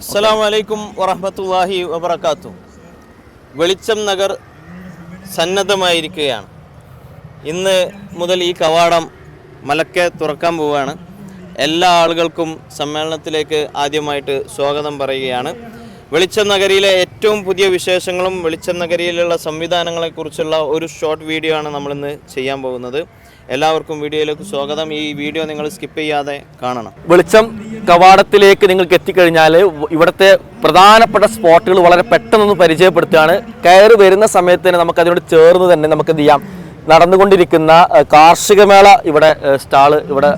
അസ്സലാമു അലൈക്കും വറഹമത്തല്ലാഹി വബർക്കാത്തു വെളിച്ചം നഗർ സന്നദ്ധമായിരിക്കുകയാണ്. ഇന്ന് മുതൽ ഈ കവാടം മലക്കെ തുറക്കാൻ പോവുകയാണ്. എല്ലാ ആളുകൾക്കും സമ്മേളനത്തിലേക്ക് ആദ്യമായിട്ട് സ്വാഗതം പറയുകയാണ്. വെളിച്ചം നഗരിയിലെ ഏറ്റവും പുതിയ വിശേഷങ്ങളും വെളിച്ചം നഗരിയിലുള്ള സംവിധാനങ്ങളെക്കുറിച്ചുള്ള ഒരു ഷോർട്ട് വീഡിയോ ആണ് നമ്മളിന്ന് ചെയ്യാൻ പോകുന്നത്. എല്ലാവർക്കും വീഡിയോയിലേക്ക് സ്വാഗതം. ഈ വീഡിയോ നിങ്ങൾ സ്കിപ്പ് ചെയ്യാതെ കാണണം. വെളിച്ചം കവാടത്തിലേക്ക് നിങ്ങൾക്ക് എത്തിക്കഴിഞ്ഞാൽ ഇവിടുത്തെ പ്രധാനപ്പെട്ട സ്പോട്ടുകൾ വളരെ പെട്ടെന്നൊന്ന് പരിചയപ്പെടുത്തുകയാണ്. കയറി വരുന്ന സമയത്ത് തന്നെ നമുക്ക് അതിനോട് ചേർന്ന് തന്നെ നമുക്ക് എന്ത് ചെയ്യാം? നടന്നുകൊണ്ടിരിക്കുന്ന കാർഷികമേള കാർഷിക മേള ഇവിടെ സ്റ്റാൾ ഇവിടെ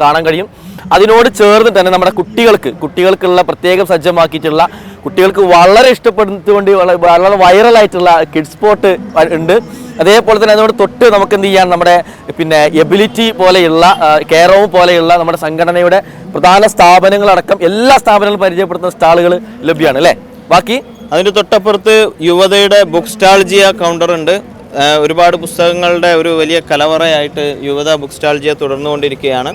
കാണാൻ കഴിയും. അതിനോട് ചേർന്ന് തന്നെ നമ്മുടെ കുട്ടികൾക്ക് കുട്ടികൾക്കുള്ള പ്രത്യേകം സജ്ജമാക്കിയിട്ടുള്ള കുട്ടികൾക്ക് വളരെ ഇഷ്ടപ്പെടുന്നതുകൊണ്ട് വളരെ വൈറലായിട്ടുള്ള കിഡ്സ് സ്പോട്ട് ഉണ്ട്. അതേപോലെ തന്നെ അതിനോട് തൊട്ട് നമുക്ക് എന്ത് ചെയ്യാം? നമ്മുടെ പിന്നെ എബിലിറ്റി പോലെയുള്ള കേരളവും പോലെയുള്ള നമ്മുടെ സംഘടനയുടെ പ്രധാന സ്ഥാപനങ്ങളടക്കം എല്ലാ സ്ഥാപനങ്ങളും പരിചയപ്പെടുത്തുന്ന സ്റ്റാളുകൾ ലഭ്യമാണ് അല്ലേ? ബാക്കി? അതിന്റെ തൊട്ടപ്പുറത്ത് യുവതയുടെ ബുക്ക് സ്റ്റാൾജിയ കൗണ്ടർ ഉണ്ട്. ഒരുപാട് പുസ്തകങ്ങളുടെ ഒരു വലിയ കലവറയായിട്ട് യുവത ബുക്ക് സ്റ്റാൾജിയ തുടർന്നുകൊണ്ടിരിക്കുകയാണ്.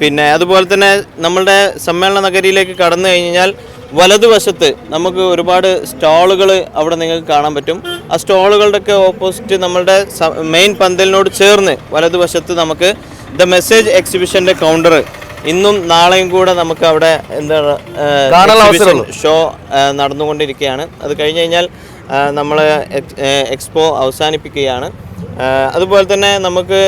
പിന്നെ അതുപോലെ തന്നെ നമ്മളുടെ സമ്മേളന നഗരിയിലേക്ക് കടന്നു കഴിഞ്ഞാൽ വലതുവശത്ത് നമുക്ക് ഒരുപാട് സ്റ്റാളുകൾ അവിടെ നിങ്ങൾക്ക് കാണാൻ പറ്റും. ആ സ്റ്റാളുകളുടെയൊക്കെ ഓപ്പോസിറ്റ് നമ്മളുടെ മെയിൻ പന്തലിനോട് ചേർന്ന് വലതുവശത്ത് നമുക്ക് ദ മെസ്സേജ് എക്സിബിഷന്റെ കൗണ്ടർ ഇന്നും നാളെയും കൂടെ നമുക്ക് അവിടെ എന്താണ് ഷോ നടന്നുകൊണ്ടിരിക്കുകയാണ്. അത് കഴിഞ്ഞ് കഴിഞ്ഞാൽ നമ്മൾ എക്സ്പോ അവസാനിപ്പിക്കുകയാണ്. അതുപോലെ തന്നെ നമുക്ക്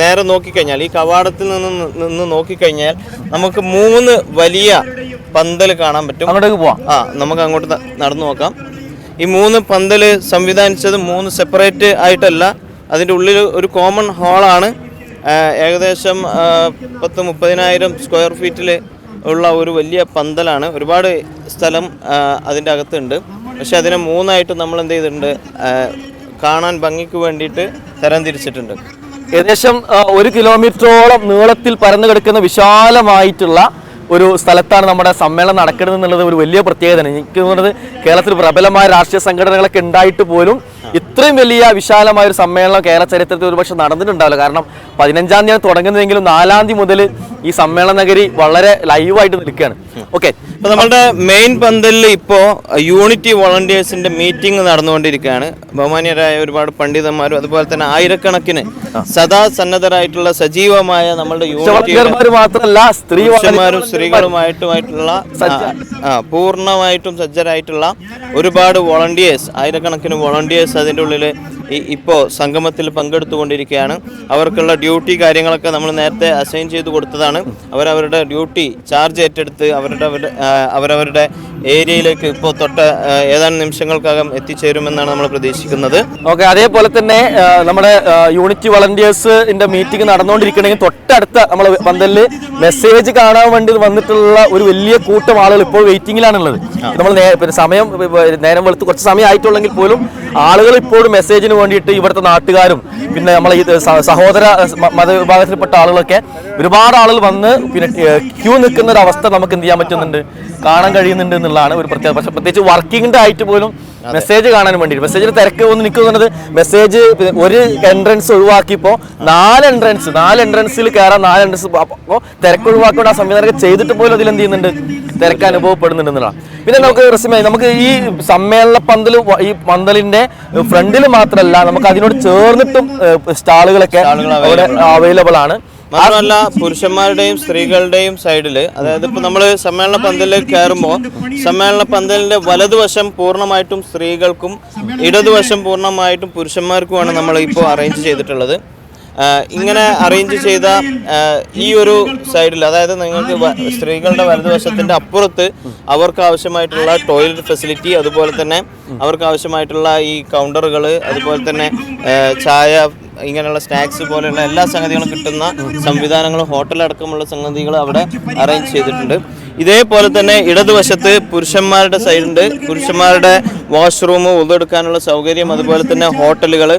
നേരെ നോക്കിക്കഴിഞ്ഞാൽ ഈ കവാടത്തിൽ നിന്ന് നിന്ന് നോക്കിക്കഴിഞ്ഞാൽ നമുക്ക് മൂന്ന് വലിയ പന്തൽ കാണാൻ പറ്റും. അങ്ങോട്ടേക്ക് പോവാം. ആ നമുക്ക് അങ്ങോട്ട് നടന്നു നോക്കാം. ഈ മൂന്ന് പന്തൽ സംവിധാനിച്ചത് മൂന്ന് സെപ്പറേറ്റ് ആയിട്ടല്ല. അതിന്റെ ഉള്ളിൽ ഒരു കോമൺ ഹാളാണ് ഏകദേശം പത്ത് മുപ്പതിനായിരം സ്ക്വയർ ഫീറ്റിൽ ഉള്ള ഒരു വലിയ പന്തലാണ്. ഒരുപാട് സ്ഥലം അതിന്റെ അകത്തുണ്ട്. പക്ഷെ അതിനെ മൂന്നായിട്ട് നമ്മൾ എന്ത് ചെയ്തിട്ടുണ്ട് കാണാൻ ഭംഗിക്ക് വേണ്ടിയിട്ട് തരംതിരിച്ചിട്ടുണ്ട്. ഏകദേശം ഒരു കിലോമീറ്ററോളം നീളത്തിൽ പരന്നു കിടക്കുന്ന വിശാലമായിട്ടുള്ള ഒരു സ്ഥലത്താണ് നമ്മുടെ സമ്മേളനം നടക്കുന്നത് എന്നുള്ളത് ഒരു വലിയ പ്രത്യേകതയാണ്. എനിക്ക് തോന്നുന്നത് കേരളത്തിൽ പ്രബലമായ രാഷ്ട്രീയ സംഘടനകളൊക്കെ ഉണ്ടായിട്ട് പോലും ഇത്രയും വലിയ വിശാലമായ ഒരു സമ്മേളനം കേരള ചരിത്രത്തിൽ ഒരുപക്ഷെ നടന്നിട്ടുണ്ടാവില്ല. കാരണം പതിനഞ്ചാം തീയതി തുടങ്ങുന്നതെങ്കിലും നാലാം തീയതി മുതൽ ഈ സമ്മേളന നഗരി വളരെ ലൈവായിട്ട് നിൽക്കുകയാണ്. ഓക്കെ അപ്പോൾ നമ്മളുടെ മെയിൻ പന്തലിൽ ഇപ്പോൾ യൂണിറ്റി വോളണ്ടിയേഴ്സിന്റെ മീറ്റിംഗ് നടന്നുകൊണ്ടിരിക്കുകയാണ്. ബഹുമാന്യരായ ഒരുപാട് പണ്ഡിതന്മാരും അതുപോലെ തന്നെ ആയിരക്കണക്കിന് സദാ സന്നദ്ധരായിട്ടുള്ള സജീവമായ നമ്മളുടെ യൂണിറ്റി മാത്രമല്ല സ്ത്രീ പുരുഷന്മാരും സ്ത്രീകളുമായിട്ടുമായിട്ടുള്ള പൂർണമായിട്ടും സജ്ജരായിട്ടുള്ള ഒരുപാട് വോളണ്ടിയേഴ്സ് ആയിരക്കണക്കിന് വോളണ്ടിയേഴ്സ് അതിന്റെ ഉള്ളിൽ ഇപ്പോൾ സംഗമത്തിൽ പങ്കെടുത്തുകൊണ്ടിരിക്കുകയാണ്. അവർക്കുള്ള ഡ്യൂട്ടി കാര്യങ്ങളൊക്കെ നമ്മൾ നേരത്തെ അസൈൻ ചെയ്ത് കൊടുത്തതാണ്. അവരവരുടെ ഡ്യൂട്ടി ചാർജ് ഏറ്റെടുത്ത് അവരുടെ അവരവരുടെ ഏരിയയിലേക്ക് ഇപ്പോൾ തൊട്ട് ഏതാനും നിമിഷങ്ങൾക്കകം എത്തിച്ചേരുമെന്നാണ് നമ്മൾ പ്രതീക്ഷിക്കുന്നത്. ഓക്കെ അതേപോലെ തന്നെ നമ്മുടെ യൂണിറ്റ് വളണ്ടിയേഴ്സിന്റെ മീറ്റിംഗ് നടന്നുകൊണ്ടിരിക്കണമെങ്കിൽ തൊട്ടടുത്ത നമ്മൾ പന്തലിൽ മെസ്സേജ് കാണാൻ വേണ്ടി വന്നിട്ടുള്ള ഒരു വലിയ കൂട്ടം ആളുകൾ ഇപ്പോൾ വെയിറ്റിംഗിലാണുള്ളത് നമ്മൾ പിന്നെ സമയം നേരം വെളുത്ത് കുറച്ച് സമയം ആയിട്ടുള്ളെങ്കിൽ പോലും ആളുകൾ ഇപ്പോഴും മെസ്സേജിന് വേണ്ടിയിട്ട് ഇവിടുത്തെ നാട്ടുകാരും പിന്നെ നമ്മളെ ഈ സഹോദര മതവിഭാഗത്തിൽപ്പെട്ട ആളുകളൊക്കെ ഒരുപാട് ആളുകൾ വന്ന് പിന്നെ ക്യൂ നിൽക്കുന്ന ഒരു അവസ്ഥ നമുക്ക് എന്ത് ചെയ്യാൻ പറ്റുന്നുണ്ട്? കാണാൻ കഴിയുന്നുണ്ട് എന്നുള്ളതാണ് ഒരു പ്രത്യേക പക്ഷേ പ്രത്യേകിച്ച് വർക്കിംഗ് ആയിട്ട് പോലും മെസ്സേജ് കാണാൻ വേണ്ടി മെസ്സേജിൽ തിരക്ക് ഒന്ന് നിൽക്കുന്നത് മെസ്സേജ് ഒരു എൻട്രൻസ് ഒഴിവാക്കിയപ്പോൾ നാല് എൻട്രൻസ് നാല് എൻട്രൻസിൽ കയറാൻ നാല് എൻട്രൻസ് അപ്പോ തിരക്ക് ഒഴിവാക്കുന്ന ആ സംവിധാനം ചെയ്തിട്ട് പോലും അതിൽ എന്ത് ചെയ്യുന്നുണ്ട്? തിരക്ക് അനുഭവപ്പെടുന്നുണ്ട് പിന്നെ നമുക്ക് റെസ്മേ നമുക്ക് ഈ സമ്മേളന പന്തൽ ഈ പന്തലിന്റെ ഫ്രണ്ടിൽ മാത്രമല്ല നമുക്ക് അതിനോട് ചേർന്നിട്ടും സ്റ്റാളുകളൊക്കെ അവൈലബിൾ ആണ്. മാത്രമല്ല പുരുഷന്മാരുടെയും സ്ത്രീകളുടെയും സൈഡിൽ അതായത് ഇപ്പൊ നമ്മൾ സമ്മേളന പന്തലിലേക്ക് കയറുമ്പോൾ സമ്മേളന പന്തലിന്റെ വലതുവശം പൂർണമായിട്ടും സ്ത്രീകൾക്കും ഇടതുവശം പൂർണമായിട്ടും പുരുഷന്മാർക്കുമാണ് നമ്മൾ ഇപ്പോൾ അറേഞ്ച് ചെയ്തിട്ടുള്ളത്. ഇങ്ങനെ അറേഞ്ച് ചെയ്ത ഈ ഒരു സൈഡിൽ അതായത് നിങ്ങൾക്ക് സ്ത്രീകളുടെ വലതുവശത്തിന്റെ അപ്പുറത്ത് അവർക്ക് ആവശ്യമായിട്ടുള്ള ടോയ്ലറ്റ് ഫെസിലിറ്റി അതുപോലെ തന്നെ അവർക്ക് ആവശ്യമായിട്ടുള്ള ഈ കൗണ്ടറുകൾ അതുപോലെ തന്നെ ചായ ഇങ്ങനെയുള്ള സ്നാക്സ് പോലെയുള്ള എല്ലാ സംഗതികളും കിട്ടുന്ന സംവിധാനങ്ങളും ഹോട്ടലടക്കമുള്ള സംഗതികൾ അവിടെ അറേഞ്ച് ചെയ്തിട്ടുണ്ട്. ഇതേപോലെ തന്നെ ഇടതുവശത്ത് പുരുഷന്മാരുടെ സൈഡുണ്ട് പുരുഷന്മാരുടെ വാഷ്റൂം ഉള്ളെടുക്കാനുള്ള സൗകര്യം അതുപോലെ തന്നെ ഹോട്ടലുകൾ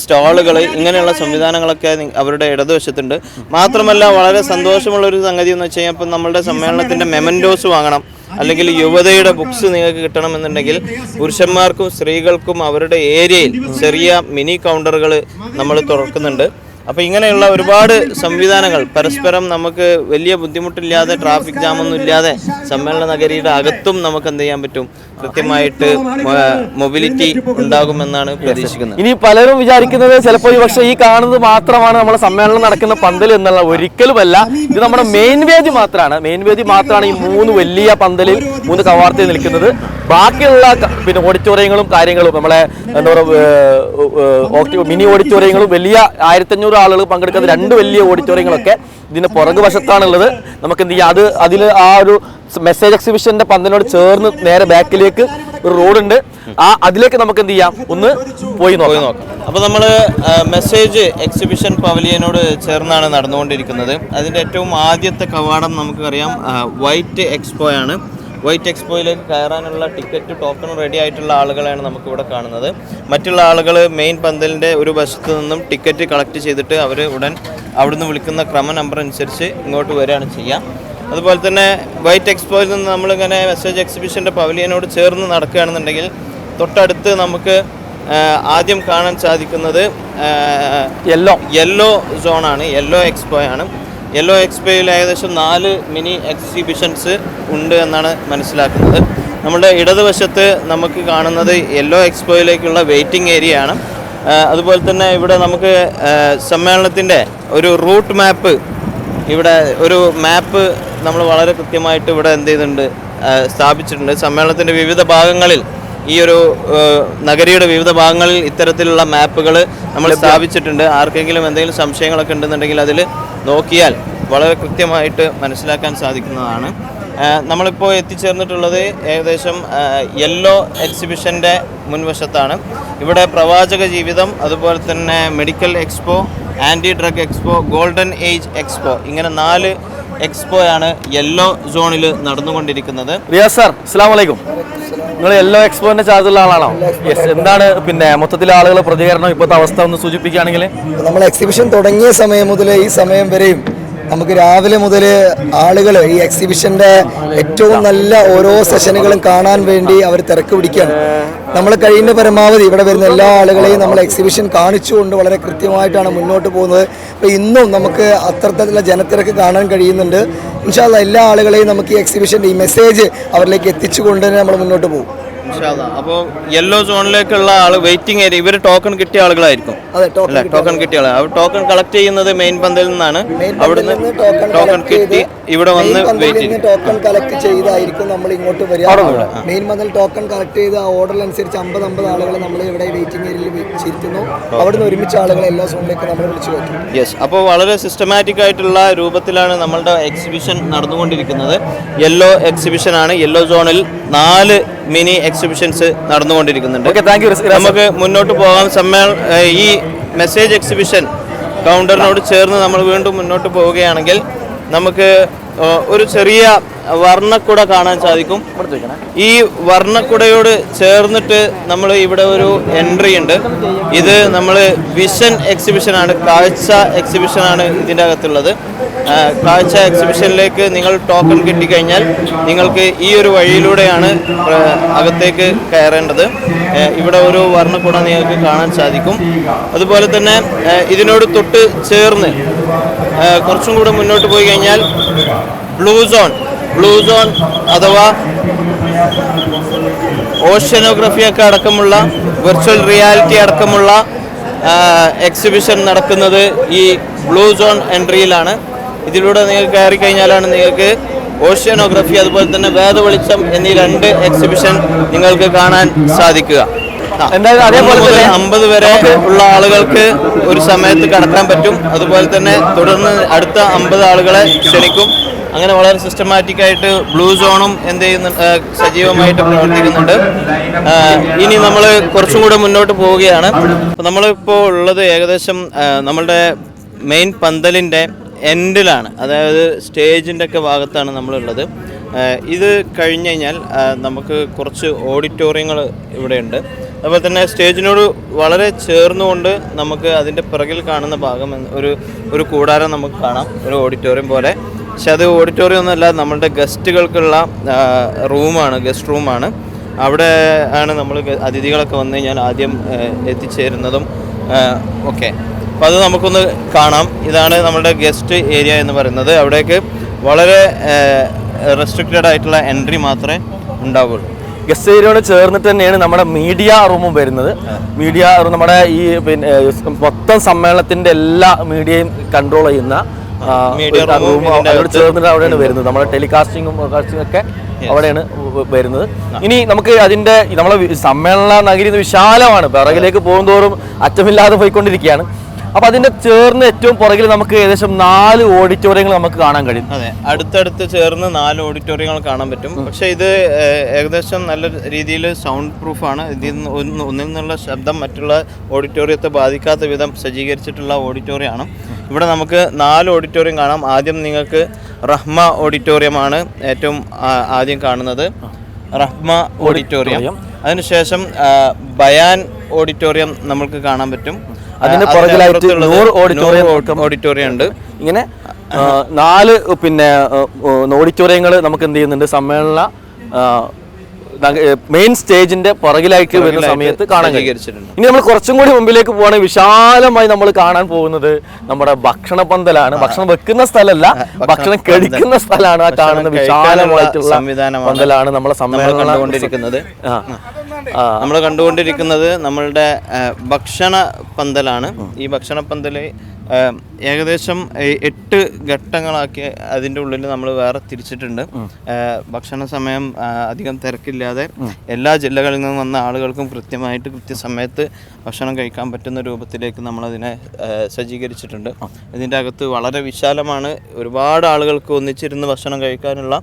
സ്റ്റാളുകൾ ഇങ്ങനെയുള്ള സംവിധാനങ്ങളൊക്കെ അവരുടെ ഇടതുവശത്തുണ്ട്. മാത്രമല്ല വളരെ സന്തോഷമുള്ള ഒരു സംഗതി എന്ന് വെച്ച് കഴിഞ്ഞാൽ ഇപ്പം നമ്മളുടെ സമ്മേളനത്തിന്റെ മെമന്റോസ് വാങ്ങണം. അല്ലെങ്കിൽ യുവതയുടെ ബുക്സ് നിങ്ങൾക്ക് കിട്ടണമെന്നുണ്ടെങ്കിൽ പുരുഷന്മാർക്കും സ്ത്രീകൾക്കും അവരുടെ ഏരിയയിൽ ചെറിയ മിനി കൗണ്ടറുകൾ നമ്മൾ തുറക്കുന്നുണ്ട്. അപ്പോൾ ഇങ്ങനെയുള്ള ഒരുപാട് സംവിധാനങ്ങൾ പരസ്പരം നമുക്ക് വലിയ ബുദ്ധിമുട്ടില്ലാതെ ട്രാഫിക് ജാം ഒന്നും ഇല്ലാതെ സമ്മേളന നഗരിയുടെ അകത്തും നമുക്ക് എന്ത് ചെയ്യാൻ പറ്റും? കൃത്യമായിട്ട് മൊബിലിറ്റി ഉണ്ടാകുമെന്നാണ് പ്രതീക്ഷിക്കുന്നത്. ഇനി പലരും വിചാരിക്കുന്നത് ചിലപ്പോൾ പക്ഷേ ഈ കാണുന്നത് മാത്രമാണ് നമ്മുടെ സമ്മേളനം നടക്കുന്ന പന്തൽ എന്നുള്ള ഒരിക്കലുമല്ല. ഇത് നമ്മുടെ മെയിൻ വേദി മാത്രമാണ് മെയിൻ വേദി മാത്രമാണ് ഈ മൂന്ന് വലിയ പന്തലിൽ മൂന്ന് കവാർത്തിൽ നിൽക്കുന്നത്. ബാക്കിയുള്ള പിന്നെ ഓഡിറ്റോറിയങ്ങളും കാര്യങ്ങളും നമ്മളെ എന്താ പറയുക മിനി ഓഡിറ്റോറിയങ്ങളും വലിയ ആയിരത്തഞ്ഞൂറ് ആളുകൾ പങ്കെടുക്കുന്ന രണ്ട് വലിയ ഓഡിറ്റോറിയങ്ങളൊക്കെ ഇതിന്റെ പുറകു വശത്താണുള്ളത്. നമുക്ക് എന്ത് ചെയ്യാം? അത് അതിൽ ആ ഒരു മെസ്സേജ് എക്സിബിഷന്റെ പന്തിനോട് ചേർന്ന് നേരെ ബാക്കിലേക്ക് ഒരു റോഡുണ്ട്. ആ അതിലേക്ക് നമുക്ക് എന്ത് ചെയ്യാം? ഒന്ന് പോയി നോക്കാം. അപ്പോൾ നമ്മൾ മെസ്സേജ് എക്സിബിഷൻ പവലിയനോട് ചേർന്നാണ് നടന്നുകൊണ്ടിരിക്കുന്നത്. അതിന്റെ ഏറ്റവും ആദ്യത്തെ കവാടം നമുക്കറിയാം വൈറ്റ് എക്സ്പോ ആണ് വൈറ്റ് എക്സ്പോയിലേക്ക് കയറാനുള്ള ടിക്കറ്റ് ടോക്കൺ റെഡി ആയിട്ടുള്ള ആളുകളെയാണ് നമുക്കിവിടെ കാണുന്നത്. മറ്റുള്ള ആളുകൾ മെയിൻ പന്തലിന്റെ ഒരു വശത്ത് നിന്നും ടിക്കറ്റ് കളക്ട് ചെയ്തിട്ട് അവർ ഉടൻ അവിടുന്ന് വിളിക്കുന്ന ക്രമ നമ്പർ അനുസരിച്ച് ഇങ്ങോട്ട് വരികയാണ് ചെയ്യാം അതുപോലെ തന്നെ വൈറ്റ് എക്സ്പോയിൽ നിന്ന് നമ്മളിങ്ങനെ മെസ്സേജ് എക്സിബിഷന്റെ പവലിയനോട് ചേർന്ന് നടക്കുകയാണെന്നുണ്ടെങ്കിൽ തൊട്ടടുത്ത് നമുക്ക് ആദ്യം കാണാൻ സാധിക്കുന്നത് യെല്ലോ യെല്ലോ സോണാണ് യെല്ലോ എക്സ്പോ ആണ്. യെല്ലോ എക്സ്പോയിൽ ഏകദേശം നാല് മിനി എക്സിബിഷൻസ് ഉണ്ട് എന്നാണ് മനസ്സിലാക്കുന്നത്. നമ്മുടെ ഇടതുവശത്ത് നമുക്ക് കാണുന്നത് യെല്ലോ എക്സ്പോയിലേക്കുള്ള വെയിറ്റിംഗ് ഏരിയ ആണ്. അതുപോലെ തന്നെ ഇവിടെ നമുക്ക് സമ്മേളനത്തിന്റെ ഒരു റൂട്ട് മാപ്പ് ഇവിടെ ഒരു മാപ്പ് നമ്മൾ വളരെ കൃത്യമായിട്ട് ഇവിടെ എന്ത് ചെയ്തിട്ടുണ്ട് സ്ഥാപിച്ചിട്ടുണ്ട്. സമ്മേളനത്തിന്റെ വിവിധ ഭാഗങ്ങളിൽ ഈ ഒരു നഗരിയുടെ വിവിധ ഭാഗങ്ങളിൽ ഇത്തരത്തിലുള്ള മാപ്പുകൾ നമ്മൾ സ്ഥാപിച്ചിട്ടുണ്ട്. ആർക്കെങ്കിലും എന്തെങ്കിലും സംശയങ്ങളൊക്കെ ഉണ്ടെന്നുണ്ടെങ്കിൽ അതിൽ നോക്കിയാൽ വളരെ കൃത്യമായിട്ട് മനസ്സിലാക്കാൻ സാധിക്കുന്നതാണ്. നമ്മളിപ്പോൾ എത്തിച്ചേർന്നിട്ടുള്ളത് ഏകദേശം യെല്ലോ എക്സിബിഷന്റെ മുൻവശത്താണ്. ഇവിടെ പ്രവാചക ജീവിതം അതുപോലെ തന്നെ medical expo anti drug expo golden age expo ഇങ്ങനെ നാല് എക്സ്പോയാണ് യെല്ലോ സോണിൽ നടന്നുകൊണ്ടിരിക്കുന്നത്. റിയാസ് സാർ അസ്സാം വലൈക്കും നിങ്ങൾ യെല്ലോ എക്സ്പോന്റെ ചാർജുള്ള ആളാണോ? യെസ് എന്താണ് പിന്നെ മൊത്തത്തിൽ ആളുകൾ പ്രതികരണം? ഇപ്പോഴത്തെ അവസ്ഥ ഒന്ന് സൂചിപ്പിക്കുകയാണെങ്കിൽ? നമ്മൾ എക്സിബിഷൻ തുടങ്ങിയ സമയം മുതൽ ഈ സമയം വരെയും നമുക്ക് രാവിലെ മുതൽ ആളുകൾ ഈ എക്സിബിഷന്റെ ഏറ്റവും നല്ല ഓരോ സെഷനുകളും കാണാൻ വേണ്ടി അവർ തിരക്ക് പിടിക്കുകയാണ്. നമ്മൾ കഴിയുന്ന പരമാവധി ഇവിടെ വരുന്ന എല്ലാ ആളുകളെയും നമ്മൾ എക്സിബിഷൻ കാണിച്ചുകൊണ്ട് വളരെ കൃത്യമായിട്ടാണ് മുന്നോട്ട് പോകുന്നത്. അപ്പോൾ ഇന്നും നമുക്ക് അത്തരത്തിലുള്ള ജനത്തിരക്ക് കാണാൻ കഴിയുന്നുണ്ട്. ഇൻഷാല്ല എല്ലാ ആളുകളെയും നമുക്ക് ഈ എക്സിബിഷന്റെ ഈ മെസ്സേജ് അവരിലേക്ക് എത്തിച്ചുകൊണ്ട് തന്നെ നമ്മൾ മുന്നോട്ട് പോകും. അപ്പോൾ യെല്ലോ സോണിലേക്കുള്ള ആൾ വെയിറ്റിംഗ് ഏരിയ ഇവർ ടോക്കൺ കിട്ടിയ ആളുകളായിരിക്കും. ടോക്കൺ കിട്ടിയ ആൾ അവർ ടോക്കൺ കളക്ട് ചെയ്യുന്നത് മെയിൻ പന്തലിൽ നിന്നാണ്. അവിടുന്ന് ടോക്കൺ കിട്ടി ഇവിടെ വന്ന് വെയിറ്റ് ടോക്കൺ കളക്ട് ചെയ്തായിരിക്കും നമ്മൾ ഇങ്ങോട്ട് വരിക. മെയിൻ പന്തൽ ടോക്കൺ കളക്ട് ചെയ്ത് ആ ഓർഡർ അനുസരിച്ച് അമ്പത് അമ്പത് ആളുകളെ നമ്മൾ ഇവിടെ വെയിറ്റിംഗ് ഏരിയയിൽ വെച്ചിരിക്കുന്നു. അവിടുന്ന് ഒരുമിച്ച് ആളുകളെ എല്ലാ സോണിലേക്ക് നമ്മൾ വിളിച്ചു കയറ്റും. യെസ് അപ്പോൾ വളരെ സിസ്റ്റമാറ്റിക് ആയിട്ടുള്ള രൂപത്തിലാണ് നമ്മളുടെ എക്സിബിഷൻ നടന്നുകൊണ്ടിരിക്കുന്നത്. യെല്ലോ എക്സിബിഷൻ ആണ്. യെല്ലോ സോണിൽ നാല് മിനി എക്സിബിഷൻസ് നടന്നുകൊണ്ടിരിക്കുന്നുണ്ട്. ഓക്കെ താങ്ക് യു നമുക്ക് മുന്നോട്ട് പോകാം. സമ്മേളനം ഈ മെസ്സേജ് എക്സിബിഷൻ കൗണ്ടറിനോട് ചേർന്ന് നമ്മൾ വീണ്ടും മുന്നോട്ട് പോവുകയാണെങ്കിൽ നമുക്ക് ഒരു ചെറിയ വർണക്കുട കാണാൻ സാധിക്കും. ഈ വർണക്കുടയോട് ചേർന്നിട്ട് നമ്മൾ ഇവിടെ ഒരു എൻട്രി ഉണ്ട്. ഇത് നമ്മൾ വിഷൻ എക്സിബിഷൻ ആണ് കാഴ്ച എക്സിബിഷൻ ആണ് ഇതിന്റെ അകത്തുള്ളത്. കാഴ്ച എക്സിബിഷനിലേക്ക് നിങ്ങൾ ടോക്കൺ കിട്ടിക്കഴിഞ്ഞാൽ നിങ്ങൾക്ക് ഈ ഒരു വഴിയിലൂടെയാണ് അകത്തേക്ക് കയറേണ്ടത്. ഇവിടെ ഒരു വർണക്കുട നിങ്ങൾക്ക് കാണാൻ സാധിക്കും. അതുപോലെ തന്നെ ഇതിനോട് തൊട്ട് ചേർന്ന് കുറച്ചും കൂടെ മുന്നോട്ട് പോയി കഴിഞ്ഞാൽ ബ്ലൂ സോൺ. ബ്ലൂ സോൺ അഥവാ ഓഷ്യനോഗ്രഫി ഒക്കെ അടക്കമുള്ള വെർച്വൽ റിയാലിറ്റി അടക്കമുള്ള എക്സിബിഷൻ നടക്കുന്നത് ഈ ബ്ലൂ സോൺ എൻട്രിയിലാണ്. ഇതിലൂടെ നിങ്ങൾ കയറി കഴിഞ്ഞാലാണ് നിങ്ങൾക്ക് ഓഷ്യനോഗ്രഫി അതുപോലെ തന്നെ വേദവെളിച്ചം എന്നീ രണ്ട് എക്സിബിഷൻ നിങ്ങൾക്ക് കാണാൻ സാധിക്കുക. അതേപോലെ അമ്പത് വരെ ഉള്ള ആളുകൾക്ക് ഒരു സമയത്ത് കടക്കാൻ പറ്റും. അതുപോലെ തന്നെ തുടർന്ന് അടുത്ത അമ്പത് ആളുകളെ ക്ഷണിക്കും. അങ്ങനെ വളരെ സിസ്റ്റമാറ്റിക് ആയിട്ട് ബ്ലൂ സോണും എന്ത് ചെയ്യുന്നു സജീവമായിട്ട് പ്രവർത്തിക്കുന്നുണ്ട്. ഇനി നമ്മൾ കുറച്ചും കൂടെ മുന്നോട്ട് പോവുകയാണ്. നമ്മളിപ്പോൾ ഉള്ളത് ഏകദേശം നമ്മളുടെ മെയിൻ പന്തലിന്റെ എൻഡിലാണ് അതായത് സ്റ്റേജിന്റെ ഒക്കെ ഭാഗത്താണ് നമ്മളുള്ളത്. ഇത് കഴിഞ്ഞ് കഴിഞ്ഞാൽ നമുക്ക് കുറച്ച് ഓഡിറ്റോറിയങ്ങൾ ഇവിടെയുണ്ട്. അതുപോലെ തന്നെ സ്റ്റേജിനോട് വളരെ ചേർന്നുകൊണ്ട് നമുക്ക് അതിന്റെ പിറകിൽ കാണുന്ന ഭാഗം ഒരു ഒരു കൂടാരം നമുക്ക് കാണാം. ഒരു ഓഡിറ്റോറിയം പോലെ. പക്ഷെ അത് ഓഡിറ്റോറിയം ഒന്നുമല്ല നമ്മളുടെ ഗസ്റ്റുകൾക്കുള്ള റൂമാണ് ഗസ്റ്റ് റൂമാണ്. അവിടെ ആണ് നമ്മൾ അതിഥികളൊക്കെ വന്ന് കഴിഞ്ഞാൽ ആദ്യം എത്തിച്ചേരുന്നതും ഒക്കെ. അപ്പോൾ അത് നമുക്കൊന്ന് കാണാം. ഇതാണ് നമ്മുടെ ഗസ്റ്റ് ഏരിയ എന്ന് പറയുന്നത്. അവിടേക്ക് വളരെ റെസ്ട്രിക്റ്റഡ് ആയിട്ടുള്ള എൻട്രി മാത്രമേ ഉണ്ടാവുള്ളൂ. ഗസ്റ്റ് ഏരിയയോട് ചേർന്നിട്ട് തന്നെയാണ് നമ്മുടെ മീഡിയ റൂമും വരുന്നത്. മീഡിയ റൂം നമ്മുടെ ഈ പിന്നെ മൊത്തം സമ്മേളനത്തിന്റെ എല്ലാ മീഡിയയും കൺട്രോൾ ചെയ്യുന്ന room അതിനോട് ചേർന്നിട്ട് അവിടെയാണ് വരുന്നത്. നമ്മുടെ ടെലികാസ്റ്റിംഗും കാസ്റ്റിംഗ് ഒക്കെ അവിടെയാണ് വരുന്നത്. ഇനി നമുക്ക് അതിന്റെ നമ്മളെ സമ്മേളന നഗരി വിശാലമാണ്. പിറകിലേക്ക് പോകുന്തോറും അറ്റമില്ലാതെ പോയിക്കൊണ്ടിരിക്കുകയാണ്. അപ്പൊ അതിന്റെ ചേർന്ന് ഏറ്റവും പുറകിൽ നമുക്ക് ഏകദേശം നാല് ഓഡിറ്റോറിയങ്ങൾ നമുക്ക് കാണാൻ കഴിയും. അതെ. അടുത്തടുത്ത് ചേർന്ന് നാല് ഓഡിറ്റോറിയങ്ങൾ കാണാൻ പറ്റും. പക്ഷെ ഇത് ഏകദേശം നല്ല രീതിയിൽ സൗണ്ട് പ്രൂഫാണ് ഇതിൽ നിന്ന് ഒന്ന് ഒന്നിൽ നിന്നുള്ള ശബ്ദം മറ്റുള്ള ഓഡിറ്റോറിയത്തെ ബാധിക്കാത്ത വിധം സജ്ജീകരിച്ചിട്ടുള്ള ഓഡിറ്റോറിയമാണ് ഇവിടെ നമുക്ക് നാല് ഓഡിറ്റോറിയം കാണാം. ആദ്യം നിങ്ങൾക്ക് റഹ്മ ഓഡിറ്റോറിയമാണ് ഏറ്റവും ആദ്യം കാണുന്നത്. റഹ്മ ഓഡിറ്റോറിയം അതിനുശേഷം ബയാൻ ഓഡിറ്റോറിയം നമുക്ക് കാണാൻ പറ്റും. അതിന്റെ ആ, പുറകിലായിട്ട് ഓഡിറ്റോറിയം ഓഡിറ്റോറിയം ഉണ്ട്. ഇങ്ങനെ നാല് പിന്നെ ഓഡിറ്റോറിയങ്ങൾ നമുക്ക് എന്ത് ചെയ്യുന്നുണ്ട്? സമ്മേളന മെയിൻ സ്റ്റേജിന്റെ പുറകിലായിട്ട് വരുന്ന സമയത്ത് കാണാൻ കഴിയും. ഇനി നമ്മൾ കുറച്ചും കൂടി മുമ്പിലേക്ക് പോവാണെങ്കിൽ വിശാലമായി നമ്മൾ കാണാൻ പോകുന്നത് നമ്മുടെ ഭക്ഷണ പന്തലാണ് ഭക്ഷണം വെക്കുന്ന സ്ഥലമല്ല ഭക്ഷണം കഴിക്കുന്ന സ്ഥലമാണ് ആ കാണുന്ന വിശാലമായിട്ടുള്ള പന്തലാണ് നമ്മളെ കണ്ടുകൊണ്ടിരിക്കുന്നത്. നമ്മൾ കണ്ടുകൊണ്ടിരിക്കുന്നത് നമ്മളുടെ ഭക്ഷണ പന്തലാണ്. ഈ ഭക്ഷണ പന്തൽ ഏകദേശം എട്ട് ഘട്ടങ്ങളാക്കി അതിന്റെ ഉള്ളിൽ നമ്മൾ വേറെ തിരിച്ചിട്ടുണ്ട്. ഭക്ഷണ സമയം അധികം തിരക്കില്ലാതെ എല്ലാ ജില്ലകളിൽ നിന്നും വന്ന ആളുകൾക്കും കൃത്യമായിട്ട് കൃത്യസമയത്ത് ഭക്ഷണം കഴിക്കാൻ പറ്റുന്ന രൂപത്തിലേക്ക് നമ്മളതിനെ അതിനെ സജ്ജീകരിച്ചിട്ടുണ്ട്. ഇതിന്റെ അകത്ത് വളരെ വിശാലമാണ്. ഒരുപാട് ആളുകൾക്ക് ഒന്നിച്ചിരുന്ന് ഭക്ഷണം കഴിക്കാനുള്ള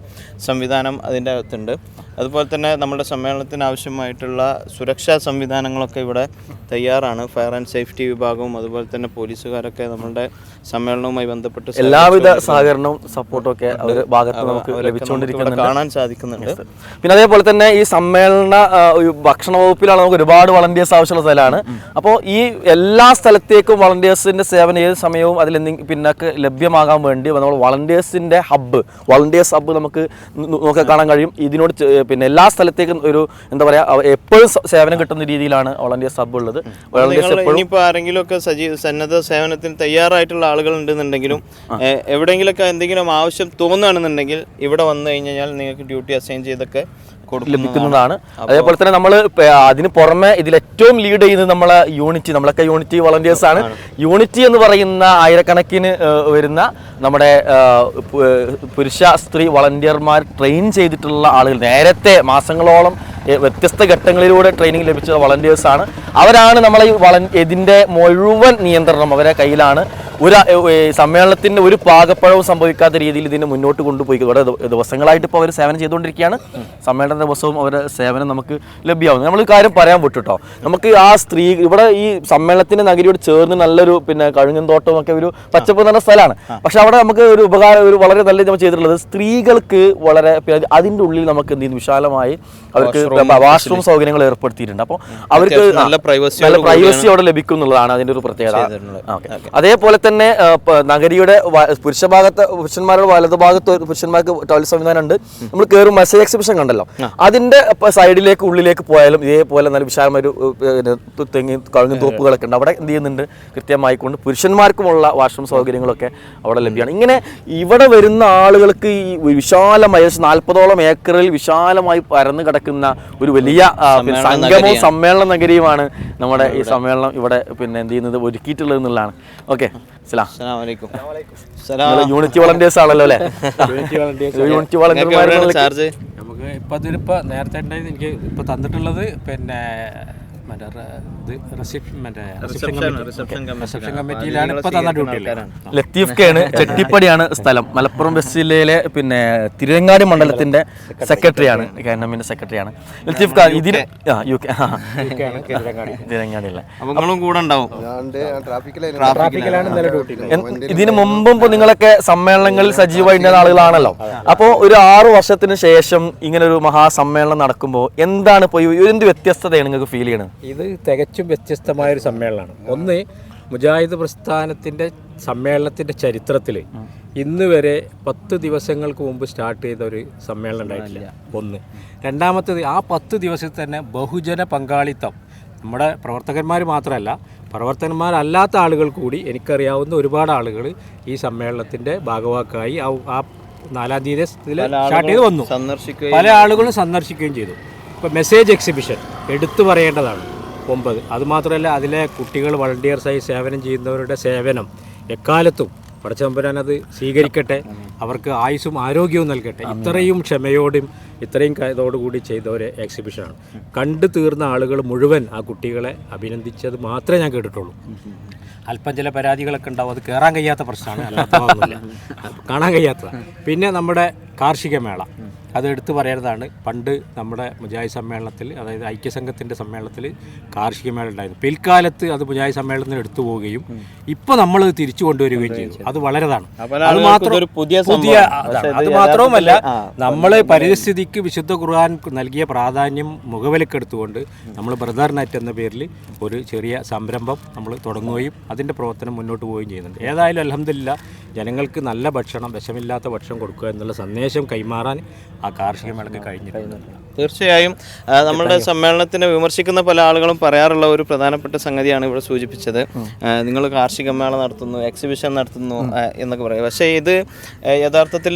സംവിധാനം അതിന്റെ അകത്തുണ്ട്. അതുപോലെ തന്നെ നമ്മുടെ സമ്മേളനത്തിന് ആവശ്യമായിട്ടുള്ള സുരക്ഷാ സംവിധാനങ്ങളൊക്കെ ഇവിടെ തയ്യാറാണ്. ഫയർ ആൻഡ് സേഫ്റ്റി വിഭാഗവും അതുപോലെ തന്നെ പോലീസുകാരൊക്കെ നമ്മുടെ സമ്മേളനവുമായി ബന്ധപ്പെട്ട് എല്ലാവിധ സഹകരണവും സപ്പോർട്ടും ഒക്കെ ഭാഗത്ത് നമുക്ക് ലഭിച്ചുകൊണ്ടിരിക്കുന്നത് കാണാൻ സാധിക്കുന്നുണ്ട്. പിന്നെ അതേപോലെ തന്നെ ഈ സമ്മേളന ഭക്ഷണ വകുപ്പിലാണ് നമുക്ക് ഒരുപാട് വളണ്ടിയേഴ്സ് ആവശ്യമുള്ള സ്ഥലമാണ്. അപ്പോൾ ഈ എല്ലാ സ്ഥലത്തേക്കും വളണ്ടിയേഴ്സിന്റെ സേവനം ഏത് സമയവും അതിൽ പിന്നൊക്കെ ലഭ്യമാകാൻ വേണ്ടി നമ്മൾ വളണ്ടിയേഴ്സിന്റെ ഹബ്ബ് വളണ്ടിയേഴ്സ് ഹബ്ബ് നമുക്ക് നോക്കി കാണാൻ കഴിയും. ഇതിനോട് പിന്നെ എല്ലാ സ്ഥലത്തേക്കും ഒരു എന്താ പറയുക എപ്പോഴും സേവനം കിട്ടുന്ന രീതിയിലാണ് വളണ്ടിയേഴ്സ് സബ് ഉള്ളത്. ഇനിയിപ്പോൾ ആരെങ്കിലും ഒക്കെ സന്നദ്ധ സേവനത്തിന് തയ്യാറായിട്ടുള്ള ആളുകൾ ഉണ്ടെന്നുണ്ടെങ്കിലും ഏഹ്, എവിടെയെങ്കിലുമൊക്കെ എന്തെങ്കിലും ആവശ്യം തോന്നുകയാണെന്നുണ്ടെങ്കിൽ ഇവിടെ വന്നു കഴിഞ്ഞാൽ നിങ്ങൾക്ക് ഡ്യൂട്ടി അസൈൻ ചെയ്തൊക്കെ ലഭിക്കുന്നതാണ്. അതേപോലെ തന്നെ നമ്മൾ അതിന് പുറമെ ഇതിൽ ഏറ്റവും ലീഡ് ചെയ്യുന്നത് നമ്മളെ യൂണിറ്റി നമ്മളൊക്കെ യൂണിറ്റി വളണ്ടിയേഴ്സ് ആണ്. യൂണിറ്റി എന്ന് പറയുന്ന ആയിരക്കണക്കിന് വരുന്ന നമ്മുടെ പുരുഷ സ്ത്രീ വളണ്ടിയർമാർ ട്രെയിൻ ചെയ്തിട്ടുള്ള ആളുകൾ. നേരത്തെ മാസങ്ങളോളം വ്യത്യസ്ത ഘട്ടങ്ങളിലൂടെ ട്രെയിനിങ് ലഭിച്ച വളണ്ടിയേഴ്സാണ് അവരാണ് നമ്മളെ ഈ വള ഇതിന്റെ മുഴുവൻ നിയന്ത്രണം അവരെ കയ്യിലാണ്. ഒരു സമ്മേളനത്തിന്റെ ഒരു പാകപ്പഴവും സംഭവിക്കാത്ത രീതിയിൽ ഇതിനെ മുന്നോട്ട് കൊണ്ടുപോയി. ഇവിടെ ദിവസങ്ങളായിട്ട് ഇപ്പോൾ അവർ സേവനം ചെയ്തുകൊണ്ടിരിക്കുകയാണ്. സമ്മേളന ദിവസവും അവരുടെ സേവനം നമുക്ക് ലഭ്യമാകും നമ്മൾ കാര്യം പറയാൻ വിട്ടുട്ടോ. നമുക്ക് ആ സ്ത്രീ ഇവിടെ ഈ സമ്മേളനത്തിന്റെ നഗരിയോട് ചേർന്ന് നല്ലൊരു പിന്നെ കഴുങ്ങും തോട്ടവും ഒക്കെ ഒരു പച്ചപ്പ് നല്ല സ്ഥലമാണ്. പക്ഷെ അവിടെ നമുക്ക് ഒരു ഉപകാരം ഒരു വളരെ നല്ല നമ്മൾ ചെയ്തിട്ടുള്ളത് സ്ത്രീകൾക്ക് വളരെ അതിന്റെ ഉള്ളിൽ നമുക്ക് എന്ത് വിശാലമായി അവർക്ക് വാഷ്റൂം സൗകര്യങ്ങൾ ഏർപ്പെടുത്തിയിട്ടുണ്ട്. അപ്പോൾ അവർക്ക് നല്ല പ്രൈവസി നല്ല പ്രൈവസി അവിടെ ലഭിക്കും എന്നുള്ളതാണ് അതിന്റെ ഒരു പ്രത്യേകത. അതേപോലെ തന്നെ നഗരിയുടെ പുരുഷ ഭാഗത്ത് പുരുഷന്മാരുടെ വലതു ഭാഗത്ത് പുരുഷന്മാർക്ക് ടോയ്ലറ്റ് സംവിധാനം ഉണ്ട്. നമ്മൾ കയറും മെസ്സേജ് എക്സിബിഷൻ കണ്ടല്ലോ. അതിന്റെ സൈഡിലേക്ക് ഉള്ളിലേക്ക് പോയാലും ഇതേപോലെ നല്ല വിശാലമായ ഒരു തെങ്ങി കഴുങ്ങി തോപ്പുകളൊക്കെ ഉണ്ട്. അവിടെ എന്ത് ചെയ്യുന്നുണ്ട്? കൃത്യമായിക്കൊണ്ട് പുരുഷന്മാർക്കുമുള്ള വാഷ്റൂം സൗകര്യങ്ങളൊക്കെ അവിടെ ലഭ്യമാണ്. ഇങ്ങനെ ഇവിടെ വരുന്ന ആളുകൾക്ക് ഈ വിശാലമായ നാൽപ്പതോളം ഏക്കറിൽ വിശാലമായി പരന്നു കിടക്കുന്ന ഒരു വലിയ സംഗമവും സമ്മേളന നഗരിയുമാണ് നമ്മുടെ ഈ സമ്മേളനം ഇവിടെ പിന്നെ എന്ത് ചെയ്യുന്നത്? ഒരുക്കിയിട്ടുള്ളത് എന്നുള്ളതാണ്. ഓക്കെ യൂണിറ്റ് അസ്സലാമു അലൈക്കും. നിങ്ങൾ യൂണിറ്റി വളണ്ടിയേഴ്സ് ആണല്ലോ അല്ലേ? യൂണിറ്റി വളണ്ടിയർമാർ ചാർജ് നമുക്ക് ഇപ്പം അതിലിപ്പോൾ നേരത്തെ എനിക്ക് ഇപ്പൊ തന്നിട്ടുള്ളത് പിന്നെ മറ്റേ റെ- ഇത് റിസപ്ഷൻ മറ്റേ റിസപ്ഷൻ റിസപ്ഷൻ കമ്മിറ്റിയിലാണ് ഇപ്പോൾ തന്ന ഡ്യൂട്ടിയിൽ ലത്തീഫ് കെയാണ് ചെട്ടിപ്പടിയാണ് സ്ഥലം. മലപ്പുറം വെസ്റ്റ് ജില്ലയിലെ പിന്നെ തിരുവങ്ങാടി മണ്ഡലത്തിന്റെ സെക്രട്ടറിയാണ് കേരളമിന്റെ സെക്രട്ടറിയാണ് ലത്തീഫ് ഖാൻ ഇതിന് യു കെ. കൂടെ ഉണ്ടാവും. ട്രാഫിക്കിലാണ് ഇന്നലെ ഡ്യൂട്ടി ഇതിനു മുമ്പും ഇപ്പൊ നിങ്ങളൊക്കെ സമ്മേളനങ്ങളിൽ സജീവമായിട്ടുള്ള ആളുകളാണല്ലോ. അപ്പോൾ ഒരു ആറ് വർഷത്തിന് ശേഷം ഇങ്ങനെ ഒരു മഹാസമ്മേളനം നടക്കുമ്പോൾ എന്താണ് ഇപ്പോൾ ഈ- എന്ത് വ്യത്യസ്തതയാണ് നിങ്ങൾക്ക് ഫീൽ ചെയ്യണത്? ഇത് തികച്ചും വ്യത്യസ്തമായ ഒരു സമ്മേളനമാണ്. ഒന്ന് മുജാഹിദ് പ്രസ്ഥാനത്തിന്റെ സമ്മേളനത്തിന്റെ ചരിത്രത്തിൽ ഇന്ന് വരെ പത്ത് ദിവസങ്ങൾക്ക് മുമ്പ് സ്റ്റാർട്ട് ചെയ്ത ഒരു സമ്മേളനം ഉണ്ടായിട്ടില്ല. ഒന്ന് രണ്ടാമത്തേത് ആ പത്ത് ദിവസത്തിൽ തന്നെ ബഹുജന പങ്കാളിത്തം. നമ്മുടെ പ്രവർത്തകന്മാർ മാത്രമല്ല പ്രവർത്തകന്മാരല്ലാത്ത ആളുകൾ കൂടി എനിക്കറിയാവുന്ന ഒരുപാട് ആളുകൾ ഈ സമ്മേളനത്തിന്റെ ഭാഗവാക്കായി ആ ആ നാലാം തീയതി സ്റ്റാർട്ട് ചെയ്ത് വന്നു. പല ആളുകളും സന്ദർശിക്കുകയും ചെയ്തു. ഇപ്പോൾ മെസ്സേജ് എക്സിബിഷൻ. എടുത്തു പറയേണ്ടതാണ്. ഒമ്പത്. അതുമാത്രമല്ല അതിലെ കുട്ടികൾ വളണ്ടിയേഴ്സായി സേവനം ചെയ്യുന്നവരുടെ സേവനം എക്കാലത്തും പടച്ചമ്പരാൻ അത് സ്വീകരിക്കട്ടെ. അവർക്ക് ആയുസ്സും ആരോഗ്യവും നൽകട്ടെ. ഇത്രയും ക്ഷമയോടും ഇത്രയും കൂടി ഇതോടുകൂടി ചെയ്ത ഒരു എക്സിബിഷനാണ് കണ്ടു തീർന്ന ആളുകൾ മുഴുവൻ ആ കുട്ടികളെ അഭിനന്ദിച്ചത് മാത്രമേ ഞാൻ കേട്ടിട്ടുള്ളൂ. അല്പം ചില പരാതികളൊക്കെ ഉണ്ടാവും. അത് കയറാൻ കഴിയാത്ത പ്രശ്നമാണ്. കാണാൻ കഴിയാത്ത പിന്നെ നമ്മുടെ കാർഷിക മേള. അത് എടുത്തു പറയേണ്ടതാണ് പണ്ട് നമ്മുടെ മുജാഹിദ് സമ്മേളനത്തിൽ അതായത് ഐക്യസംഘത്തിന്റെ സമ്മേളനത്തിൽ കാർഷിക മേള ഉണ്ടായിരുന്നു. പിൽക്കാലത്ത് അത് മുജാഹിദ് സമ്മേളനത്തിന് എടുത്തു പോവുകയും ഇപ്പോൾ നമ്മൾ തിരിച്ചു കൊണ്ടുവരികയും ചെയ്തു. അത് വളരെതാണ്. അത് മാത്രം പുതിയ അത് മാത്രവുമല്ല നമ്മൾ പരിസ്ഥിതിക്ക് വിശുദ്ധ ഖുർആൻ നൽകിയ പ്രാധാന്യം മുഖവിലക്കെടുത്തുകൊണ്ട് നമ്മൾ ബ്രദർ നെറ്റ് എന്ന പേരിൽ ഒരു ചെറിയ സംരംഭം നമ്മൾ തുടങ്ങുകയും അതിന്റെ പ്രവർത്തനം മുന്നോട്ട് പോവുകയും ചെയ്യുന്നുണ്ട്. ഏതായാലും അലഹമില്ല ജനങ്ങൾക്ക് നല്ല ഭക്ഷണം വിഷമില്ലാത്ത ഭക്ഷണം കൊടുക്കുക എന്നുള്ള സന്ദേശം കൈമാറാൻ ആ കാർഷിക മേളയ്ക്ക് കഴിഞ്ഞിട്ടുണ്ട്. തീർച്ചയായും നമ്മുടെ സമ്മേളനത്തിനെ വിമർശിക്കുന്ന പല ആളുകളും പറയാറുള്ള ഒരു പ്രധാനപ്പെട്ട സംഗതിയാണ് ഇവിടെ സൂചിപ്പിച്ചത്. നിങ്ങൾ കാർഷിക മേള നടത്തുന്നു എക്സിബിഷൻ നടത്തുന്നു എന്നൊക്കെ പറയും. പക്ഷേ ഇത് യഥാർത്ഥത്തിൽ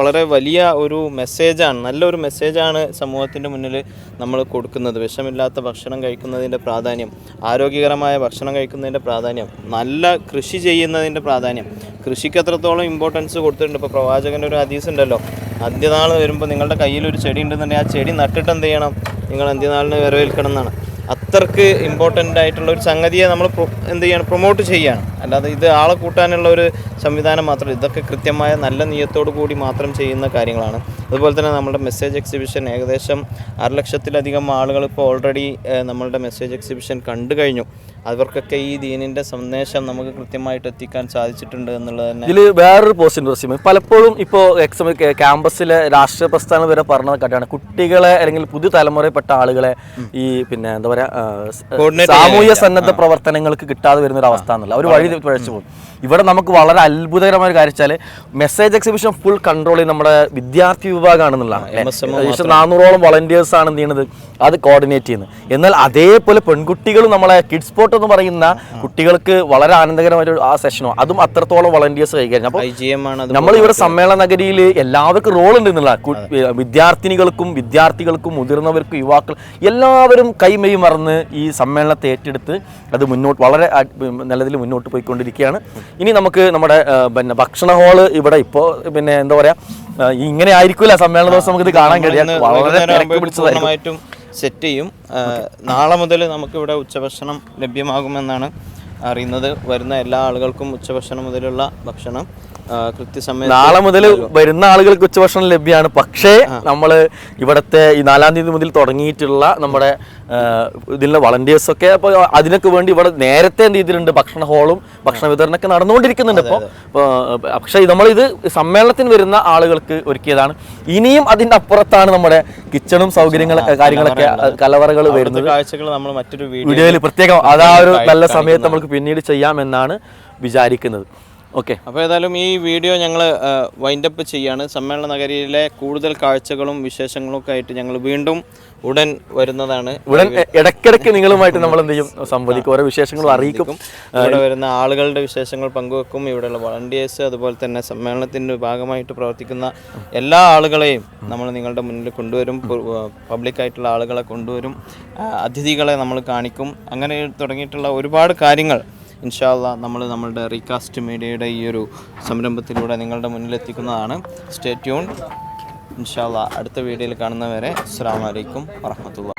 വളരെ വലിയ ഒരു മെസ്സേജാണ് നല്ലൊരു മെസ്സേജാണ് സമൂഹത്തിന്റെ മുന്നിൽ നമ്മൾ കൊടുക്കുന്നത്. വിഷമില്ലാത്ത ഭക്ഷണം കഴിക്കുന്നതിന്റെ പ്രാധാന്യം ആരോഗ്യകരമായ ഭക്ഷണം കഴിക്കുന്നതിന്റെ പ്രാധാന്യം നല്ല കൃഷി ചെയ്യുന്നതിന്റെ പ്രാധാന്യം. കൃഷിക്ക് എത്രത്തോളം ഇമ്പോർട്ടൻസ് കൊടുത്തിട്ടുണ്ട്. ഇപ്പോൾ പ്രവാചകന്റെ ഒരു ഹദീസ് ഉണ്ടല്ലോ അന്ത്യനാൾ വരുമ്പോൾ നിങ്ങളുടെ കയ്യിൽ ഒരു ചെടി ഉണ്ടെന്നുണ്ടെങ്കിൽ ആ ചെടി നട്ടിട്ട് എന്ത് ചെയ്യണം? നിങ്ങൾ അന്ത്യനാളിന് വരവേൽക്കണം എന്നാണ്. അത്രയ്ക്ക് ഇമ്പോർട്ടന്റ് ആയിട്ടുള്ള ഒരു സംഗതിയെ നമ്മൾ എന്ത് ചെയ്യണം? പ്രൊമോട്ട് ചെയ്യാണ്. അല്ലാതെ ഇത് ആളെ കൂട്ടാനുള്ള ഒരു സംവിധാനം മാത്രമല്ല ഇതൊക്കെ കൃത്യമായ നല്ല നിയത്തോടു കൂടി മാത്രം ചെയ്യുന്ന കാര്യങ്ങളാണ്. അതുപോലെ തന്നെ നമ്മുടെ മെസ്സേജ് എക്സിബിഷൻ ഏകദേശം അരലക്ഷത്തിലധികം ആളുകൾ ഇപ്പോൾ ഓൾറെഡി നമ്മളുടെ മെസ്സേജ് എക്സിബിഷൻ കണ്ടു കഴിഞ്ഞു. അവർക്കൊക്കെ ഈ ദീനിന്റെ സന്ദേശം നമുക്ക് കൃത്യമായിട്ട് എത്തിക്കാൻ സാധിച്ചിട്ടുണ്ട് എന്നുള്ളത് തന്നെ ഇതിൽ വേറൊരു പോസ്റ്റ് റസീമ്. റസീം പലപ്പോഴും ഇപ്പോൾ എക്സം ക്യാമ്പസിലെ രാഷ്ട്രീയ പ്രസ്ഥാനം വരെ പറഞ്ഞ കാട്ടാണ് കുട്ടികളെ അല്ലെങ്കിൽ പുതിയ തലമുറയിൽപ്പെട്ട ആളുകളെ ഈ പിന്നെ എന്താ പറയാ ആ, സ്- Coordinate സാമൂഹ്യ സന്നദ്ധ പ്രവർത്തനങ്ങൾക്ക് കിട്ടാതെ വരുന്ന ഒരു അവസ്ഥ എന്നുള്ള ഒരു വഴി പഴച്ചു പോകും. ഇവിടെ നമുക്ക് വളരെ അത്ഭുതകരമായ ഒരു കാര്യം വെച്ചാൽ മെസ്സേജ് എക്സിബിഷൻ ഫുൾ കൺട്രോൾ നമ്മുടെ വിദ്യാർത്ഥി വിഭാഗമാണെന്നുള്ളതാണ് നാനൂറോളം വളണ്ടിയേഴ്സ് ആണ് എന്ത് ചെയ്യുന്നത് അത് കോർഡിനേറ്റ് ചെയ്യുന്നത്. എന്നാൽ അതേപോലെ പെൺകുട്ടികളും നമ്മളെ കിഡ്സ് സ്പോട്ട് എന്ന് പറയുന്ന കുട്ടികൾക്ക് വളരെ ആനന്ദകരമായ ഒരു ആ സെഷനോ അതും അത്രത്തോളം വളണ്ടിയേഴ്സ് കൈകാര്യം അപ്പോൾ ആണ് നമ്മൾ ഇവിടെ സമ്മേളന നഗരിയിൽ എല്ലാവർക്കും റോൾ ഉണ്ട് എന്നുള്ള വിദ്യാർത്ഥിനികൾക്കും വിദ്യാർത്ഥികൾക്കും മുതിർന്നവർക്കും യുവാക്കൾ എല്ലാവരും കൈമയും മറന്ന് ഈ സമ്മേളനത്തെ ഏറ്റെടുത്ത് അത് മുന്നോട്ട് വളരെ നല്ലതിൽ മുന്നോട്ട് പോയിക്കൊണ്ടിരിക്കുകയാണ്. ഇനി നമുക്ക് നമ്മുടെ പിന്നെ ഭക്ഷണ ഹാൾ ഇവിടെ ഇപ്പോൾ പിന്നെ എന്താ പറയാ ആ, ഇങ്ങനെ ആയിരിക്കില്ല സമ്മേളന ദിവസം നമുക്ക് ഇത് കാണാൻ കഴിയാം. വളരെ തിരക്ക് സെറ്റ് ചെയ്യും. നാളെ മുതൽ നമുക്കിവിടെ ഉച്ചഭക്ഷണം ലഭ്യമാകുമെന്നാണ് അറിയുന്നത്. വരുന്ന എല്ലാ ആളുകൾക്കും ഉച്ചഭക്ഷണം മുതലുള്ള ഭക്ഷണം. ആ, കൃത്യസമയത്ത് നാളെ മുതൽ വരുന്ന ആളുകൾക്ക് ഉച്ചഭക്ഷണം ലഭ്യമാണ് പക്ഷേ നമ്മൾ ഇവിടുത്തെ ഈ നാലാം തീയതി മുതൽ തുടങ്ങിയിട്ടുള്ള നമ്മുടെ ഇതിലെ വളണ്ടിയേഴ്സ് ഒക്കെ അപ്പോൾ അതിനൊക്കെ വേണ്ടി ഇവിടെ നേരത്തെ എന്ത് ചെയ്തിട്ടുണ്ട്? ഭക്ഷണ ഹോളും ഭക്ഷണ വിതരണമൊക്കെ നടന്നുകൊണ്ടിരിക്കുന്നുണ്ട്. ഇപ്പോൾ പക്ഷേ നമ്മൾ ഇത് സമ്മേളനത്തിന് വരുന്ന ആളുകൾക്ക് ഒരുക്കിയതാണ്. ഇനിയും അതിന്റെ അപ്പുറത്താണ് നമ്മുടെ കിച്ചണും സൗകര്യങ്ങളൊക്കെ കാര്യങ്ങളൊക്കെ കലവറകൾ വരുന്നത്. കാഴ്ചകൾ നമ്മൾ മറ്റൊരു വീഡിയോയിൽ പ്രത്യേകം അതാ ഒരു നല്ല സമയത്ത് നമുക്ക് പിന്നീട് ചെയ്യാമെന്നാണ് വിചാരിക്കുന്നത്. ഓക്കെ. അപ്പോൾ ഏതായാലും ഈ വീഡിയോ ഞങ്ങൾ വൈൻഡപ്പ് ചെയ്യാണ്. സമ്മേളന നഗരിയിലെ കൂടുതൽ കാഴ്ചകളും വിശേഷങ്ങളും ഒക്കെ ആയിട്ട് ഞങ്ങൾ വീണ്ടും ഉടൻ വരുന്നതാണ്. ഉടൻ ഇടയ്ക്കിടയ്ക്ക് നിങ്ങളുമായിട്ട് നമ്മൾ എന്ത് ചെയ്യും? സംവദിക്കും ഓരോ വിശേഷങ്ങളും അറിയിക്കും. ഇവിടെ വരുന്ന ആളുകളുടെ വിശേഷങ്ങൾ പങ്കുവെക്കും. ഇവിടെയുള്ള വളണ്ടിയേഴ്സ് അതുപോലെ തന്നെ സമ്മേളനത്തിന്റെ ഭാഗമായിട്ട് പ്രവർത്തിക്കുന്ന എല്ലാ ആളുകളെയും നമ്മൾ നിങ്ങളുടെ മുന്നിൽ കൊണ്ടുവരും. പബ്ലിക്കായിട്ടുള്ള ആളുകളെ കൊണ്ടുവരും. അതിഥികളെ നമ്മൾ കാണിക്കും. അങ്ങനെ തുടങ്ങിയിട്ടുള്ള ഒരുപാട് കാര്യങ്ങൾ ഇൻഷാല്ല നമ്മൾ നമ്മളുടെ റീകാസ്റ്റ് മീഡിയയുടെ ഈ ഒരു സംരംഭത്തിലൂടെ നിങ്ങളുടെ മുന്നിലെത്തിക്കുന്നതാണ്. സ്റ്റേ ട്യൂൺ ഇൻഷാല്ല അടുത്ത വീഡിയോയിൽ കാണുന്നവരെ അസ്സാം വലൈക്കും വറഹമത്തുള്ള